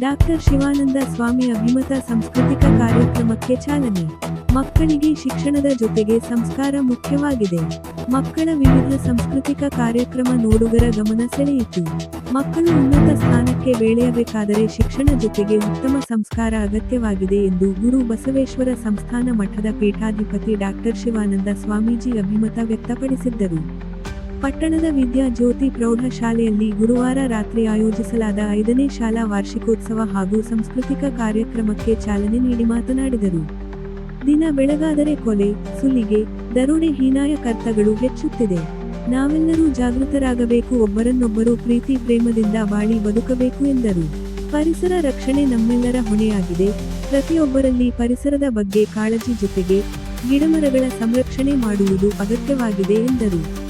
Doctor Shivananda ಸ್ವಾಮಿ ಅಭಿಮತ ಸಾಂಸ್ಕೃತಿಕ ಕಾರ್ಯಕ್ರಮಕ್ಕೆ ಚಾಲನೆ. ಮಕ್ಕಳಿಗೆ ಶಿಕ್ಷಣದ ಜೊತೆಗೆ ಸಂಸ್ಕಾರ ಮುಖ್ಯವಾಗಿದೆ. ಮಕ್ಕಳ ವಿವಿಧ ಸಾಂಸ್ಕೃತಿಕ ಕಾರ್ಯಕ್ರಮ ನೋಡುಗರ ಗಮನ ಸೆಳೆಯಿತು. ಮಕ್ಕಳು ಉನ್ನತ ಸ್ಥಾನಕ್ಕೆ ಬೆಳೆಯಬೇಕಾದರೆ ಶಿಕ್ಷಣ ಜೊತೆಗೆ ಉತ್ತಮ ಸಂಸ್ಕಾರ ಅಗತ್ಯವಾಗಿದೆ ಎಂದು ಗುರು ಬಸವೇಶ್ವರ ಸಂಸ್ಥಾನ ಮಠದ ಪೀಠಾಧಿಪತಿ ಡಾಕ್ಟರ್ ಶಿವಾನಂದ ಸ್ವಾಮೀಜಿ ಅಭಿಮತ ವ್ಯಕ್ತಪಡಿಸಿದ್ದರು. ಪಟ್ಟಣದ ವಿದ್ಯಾ ಜ್ಯೋತಿ ಪ್ರೌಢಶಾಲೆಯಲ್ಲಿ ಗುರುವಾರ ರಾತ್ರಿ ಆಯೋಜಿಸಲಾದ ಐದನೇ ಶಾಲಾ ವಾರ್ಷಿಕೋತ್ಸವ ಹಾಗೂ ಸಾಂಸ್ಕೃತಿಕ ಕಾರ್ಯಕ್ರಮಕ್ಕೆ ಚಾಲನೆ ನೀಡಿ ಮಾತನಾಡಿದರು. ದಿನ ಬೆಳಗಾದರೆ ಕೊಲೆ, ಸುಲಿಗೆ, ದರೋಡೆ ಹೀನಾಯ ಕರ್ತಗಳು ಹೆಚ್ಚುತ್ತಿದೆ. ನಾವೆಲ್ಲರೂ ಜಾಗೃತರಾಗಬೇಕು, ಒಬ್ಬರನ್ನೊಬ್ಬರು ಪ್ರೀತಿ, ಪ್ರೇಮದಿಂದ ಬಾಳಿ ಬದುಕಬೇಕು ಎಂದರು. ಪರಿಸರ ರಕ್ಷಣೆ ನಮ್ಮೆಲ್ಲರ ಹೊಣೆಯಾಗಿದೆ. ಪ್ರತಿಯೊಬ್ಬರಲ್ಲಿ ಪರಿಸರದ ಬಗ್ಗೆ ಕಾಳಜಿ ಜೊತೆಗೆ ಗಿಡಮರಗಳ ಸಂರಕ್ಷಣೆ ಮಾಡುವುದು ಅಗತ್ಯವಾಗಿದೆ ಎಂದರು.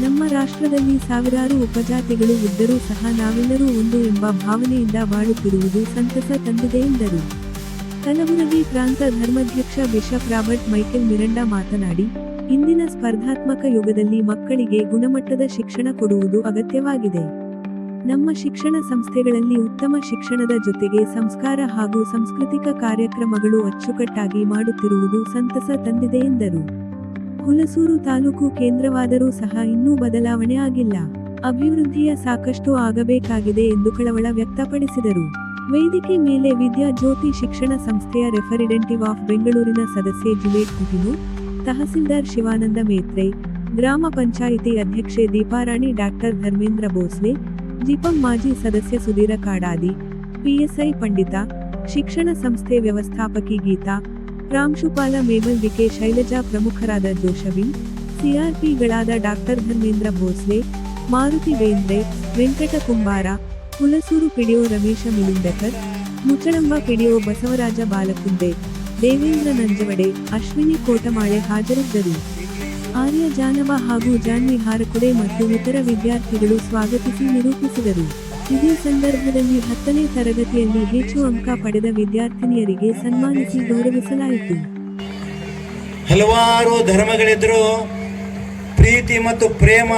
ನಮ್ಮ ರಾಷ್ಟ್ರದಲ್ಲಿ ಸಾವಿರಾರು ಉಪಜಾತಿಗಳು ಇದ್ದರೂ ಸಹ ನಾವೆಲ್ಲರೂ ಒಂದು ಎಂಬ ಭಾವನೆಯಿಂದ ಬಾಳುತ್ತಿರುವುದು ಸಂತಸ ತಂದಿದೆ ಎಂದರು. ಕಲಬುರಗಿ ಪ್ರಾಂತ ಧರ್ಮಾಧ್ಯಕ್ಷ ಬಿಷಪ್ ರಾಬರ್ಟ್ ಮೈಕೆಲ್ ಮಿರಂಡಾ ಮಾತನಾಡಿ, ಇಂದಿನ ಸ್ಪರ್ಧಾತ್ಮಕ ಯುಗದಲ್ಲಿ ಮಕ್ಕಳಿಗೆ ಗುಣಮಟ್ಟದ ಶಿಕ್ಷಣ ಕೊಡುವುದು ಅಗತ್ಯವಾಗಿದೆ. ನಮ್ಮ ಶಿಕ್ಷಣ ಸಂಸ್ಥೆಗಳಲ್ಲಿ ಉತ್ತಮ ಶಿಕ್ಷಣದ ಜೊತೆಗೆ ಸಂಸ್ಕಾರ ಹಾಗೂ ಸಾಂಸ್ಕೃತಿಕ ಕಾರ್ಯಕ್ರಮಗಳು ಅಚ್ಚುಕಟ್ಟಾಗಿ ಮಾಡುತ್ತಿರುವುದು ಸಂತಸ ತಂದಿದೆ ಎಂದರು. ಹುಲಸೂರು ತಾಲೂಕು ಕೇಂದ್ರವಾದರೂ ಸಹ ಇನ್ನೂ ಬದಲಾವಣೆ ಆಗಿಲ್ಲ. ಅಭಿವೃದ್ಧಿಯ ಸಾಕಷ್ಟು ಆಗಬೇಕಾಗಿದೆ ಎಂದು ಕಳವಳ ವ್ಯಕ್ತಪಡಿಸಿದರು. ವೇದಿಕೆ ಮೇಲೆ ವಿದ್ಯಾ ಜ್ಯೋತಿ ಶಿಕ್ಷಣ ಸಂಸ್ಥೆಯ ರೆಫರಿಡೆಂಟಿವ್ ಆಫ್ ಬೆಂಗಳೂರಿನ ಸದಸ್ಯೆ ಜುವೇ ಕುಟಿಲು, ತಹಸೀಲ್ದಾರ್ ಶಿವಾನಂದ ಮೇತ್ರೆ, ಗ್ರಾಮ ಪಂಚಾಯಿತಿ ಅಧ್ಯಕ್ಷೆ ದೀಪಾರಾಣಿ ಡಾಕ್ಟರ್ ಧರ್ಮೇಂದ್ರ ಭೋಸ್ಲೆ, ಜಿಪಂ ಮಾಜಿ ಸದಸ್ಯ ಸುಧೀರ ಕಾಡಾದಿ, ಪಿಎಸ್ಐ ಪಂಡಿತ, ಶಿಕ್ಷಣ ಸಂಸ್ಥೆ ವ್ಯವಸ್ಥಾಪಕಿ ಗೀತಾ ಪ್ರಾಂಶುಪಾಲ ಮೇಬಲ್ ವಿಕೆ ಶೈಲಜಾ ಪ್ರಮುಖರಾದ Joshwin ಸಿಆರ್ಪಿಗಳಾದ doctor Dharmendra Bhosle, Maruti Bendre, Venkata Kumbara, Hulsoor PDO Ramesh Milindkar Muchalamb PDO Basavaraj Balkunde, Devendra Nanjawade, Ashwini Kotmale ಹಾಜರಿದ್ದರು. ಆರ್ಯ ಜಾನವ ಹಾಗೂ ಜಾನ್ವಿ ಹಾರಕುಡೆ ಮತ್ತು ಇತರ ವಿದ್ಯಾರ್ಥಿಗಳು ಸ್ವಾಗತಿಸಿ ನಿರೂಪಿಸಿದರು. ಇದೇ ಸಂದರ್ಭದಲ್ಲಿ ಹತ್ತನೇ ತರಗತಿಯಲ್ಲಿ ಹೆಚ್ಚು ಅಂಕ ಪಡೆದ ವಿದ್ಯಾರ್ಥಿನಿಯರಿಗೆ ಸನ್ಮಾನಿಸಿ ಗೌರವಿಸಲಾಯಿತು. ಹಲವಾರು ಧರ್ಮಗಳಿದ್ದರೂ ಪ್ರೀತಿ ಮತ್ತು ಪ್ರೇಮ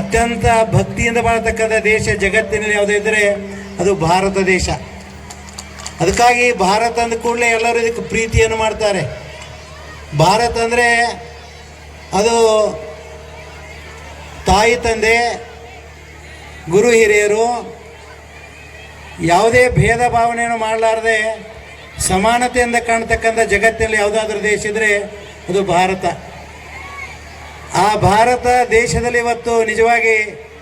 ಅತ್ಯಂತ ಭಕ್ತಿಯಿಂದ ಬಾಳತಕ್ಕಂಥ ದೇಶ ಜಗತ್ತಿನಲ್ಲಿ ಯಾವುದೇ ಇದ್ದರೆ ಅದು ಭಾರತ ದೇಶ. ಅದಕ್ಕಾಗಿ ಭಾರತ ಅಂದ ಕೂಡಲೇ ಎಲ್ಲರೂ ಇದಕ್ಕೆ ಪ್ರೀತಿಯನ್ನು ಮಾಡ್ತಾರೆ. ಭಾರತ ಅಂದರೆ ಅದು ತಾಯಿ, ತಂದೆ ಗುರು ಹಿರಿಯರು, ಯಾವುದೇ ಭೇದ ಭಾವನೆಯನ್ನು ಮಾಡಲಾರದೆ ಸಮಾನತೆಯಿಂದ ಕಾಣ್ತಕ್ಕಂಥ ಜಗತ್ತಿನಲ್ಲಿ ಯಾವುದಾದ್ರೂ ದೇಶ ಇದ್ದರೆ ಅದು ಭಾರತ. ಆ ಭಾರತ ದೇಶದಲ್ಲಿ ಇವತ್ತು ನಿಜವಾಗಿ